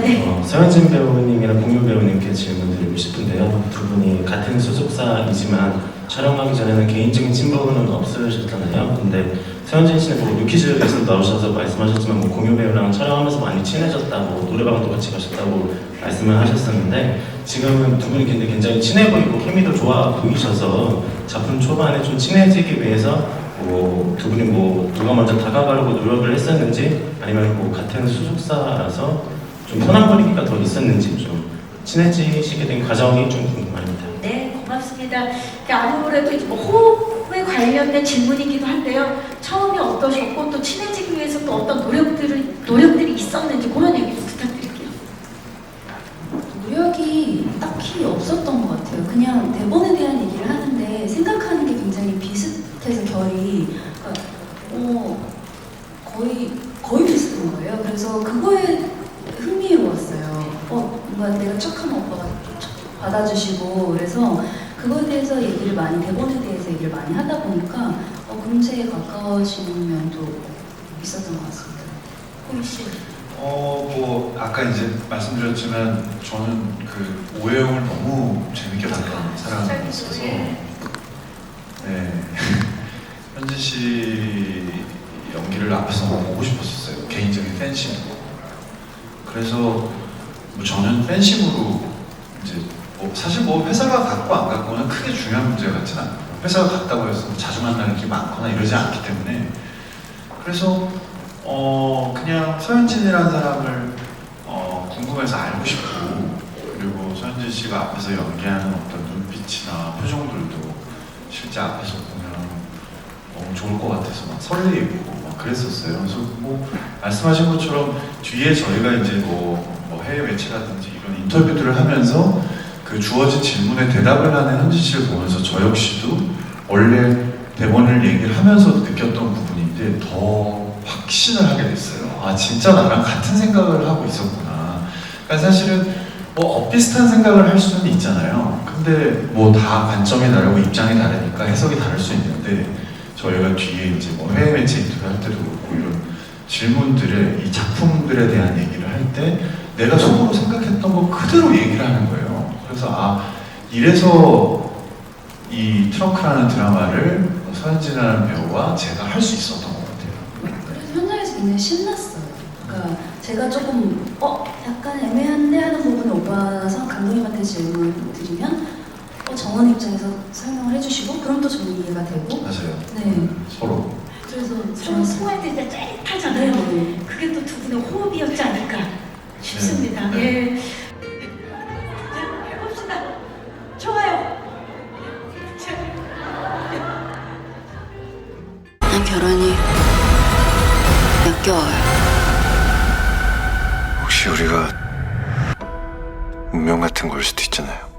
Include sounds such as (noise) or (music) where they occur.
네. 어, 서현진 배우님이랑 공유 배우님께 질문 드리고 싶은데요. 두 분이 같은 소속사이지만 촬영하기 전에는 개인적인 친분은 없으셨잖아요. 근데 서현진 씨는 뭐 유퀴즈에서 나오셔서 말씀하셨지만 뭐 공유 배우랑 촬영하면서 많이 친해졌다고 노래방도 같이 가셨다고 말씀을 하셨었는데 지금은 두 분이 굉장히, 굉장히 친해 보이고 케미도 좋아 보이셔서 작품 초반에 좀 친해지기 위해서 뭐두 분이 뭐 누가 먼저 다가가려고 노력을 했었는지 아니면 뭐 같은 소속사라서 좀 편한 분위기가 더 있었는지 좀 친해지시게 된 과정이 좀 궁금합니다. 네, 고맙습니다. 그러니까 아무래도 뭐 호흡에 관련된 질문이기도 한데요. 처음에 어떠셨고 또 친해지기 위해서 또 어떤 노력들을 노력들이 있었는지 그런 얘기 좀 부탁드릴게요. 노력이 딱히 없었던 것 같아요. 그냥 대본에 대한 얘기를 하는데 생각하는 게 굉장히 비슷해서 결이 그러니까 어, 거의 거의 비슷한 거예요. 그래서 그거에. 어, 뭔가 내가 척하면 오빠가 척 받아주시고 그래서 그거에 대해서 얘기를 많이 대본에 대해서 얘기를 많이 하다 보니까 어, 금세에 가까워지는 면도 있었던 것 같습니다. 씨. 어, 뭐 아까 이제 말씀드렸지만 저는 그 오해영을 너무 재밌게 봤던 사람이 있어서 네. (laughs) 현진 씨 연기를 앞에서 보고 싶었었어요. 개인적인 팬심으로. 그래서 뭐 저는 팬심으로 이제 뭐 사실 뭐 회사가 갖고 안 갖고는 크게 중요한 문제 같진 않아요 회사가 같다고 해서 뭐 자주 만나는 일이 많거나 이러지 않기 때문에 그래서 어 그냥 서현진이라는 사람을 어 궁금해서 알고 싶고 그리고 서현진 씨가 앞에서 연기하는 어떤 눈빛이나 표정들도 실제 앞에서 보면 너무 좋을 것 같아서 막 설레이고 막 그랬었어요. 그래서 뭐 말씀하신 것처럼 뒤에 저희가 이제 뭐, 뭐 해외 매체라든지 이런 인터뷰들을 하면서 그 주어진 질문에 대답을 하는 현진 씨를 보면서 저 역시도 원래 대본을 얘기를 하면서 느꼈던 부분인데 더 확신을 하게 됐어요. 아 진짜 나랑 같은 생각을 하고 있었구나. 그러니까 사실은 뭐 엇비슷한 생각을 할 수는 있잖아요. 근데 뭐 다 관점이 다르고 입장이 다르니까 해석이 다를 수 있는데 저희가 뒤에 이제 뭐 해외 매체 인터뷰 할 때도 그렇고 이런 질문들에 이 작품들에 대한 얘기를 할 때 내가 속으로 생각했던 거 그대로 얘기를 하는 거예요. 그래서 아 이래서 이 트렁크라는 드라마를 서현진이라는 배우와 제가 할 수 있었던 것 같아요. 그래서 현장에서 굉장히 신났어요. 그러니까 제가 조금 어 약간 애매한데 하는 부분을 오빠가 성 감독님한테 질문 드리면 어 정원 입장에서 설명을 해주시고 그럼 또 저는 이해가 되고 맞아요. 네 서로. 그래서 서로 저는 소화할 때 짜릿하잖아요. 네. 그게 또 두 분의 호흡이었지 않을까 싶습니다. 네. 예. 자, 해봅시다. 좋아요. 자, 난 결혼이 역겨워요. 혹시 우리가 운명 같은 걸 수도 있잖아요.